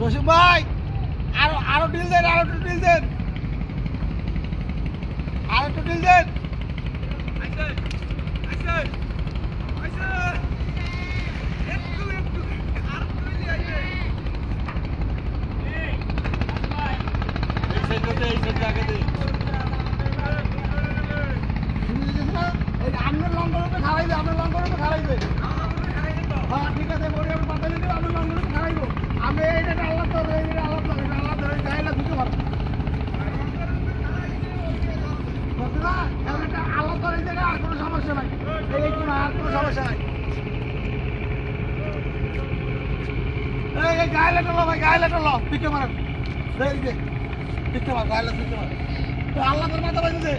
মাসুম ভাই, আরও আরও ডিল দেন, আরও একটু ডিল দেন। আরও একটু ডিল দেন। আপনার লঙ্গরটা খাওয়াইবে, আপনার লঙ্গরটা খাওয়াইবে। সমস্যা নাই এই কোনো আর কোনো সমস্যা? নাই এই এই গাইলা টলো ভাই গাইলা টলো পিঠে মারেন। এই পিকে মার গাইলা পিঠে মার। আল্লাহ তোর মাথা বাজে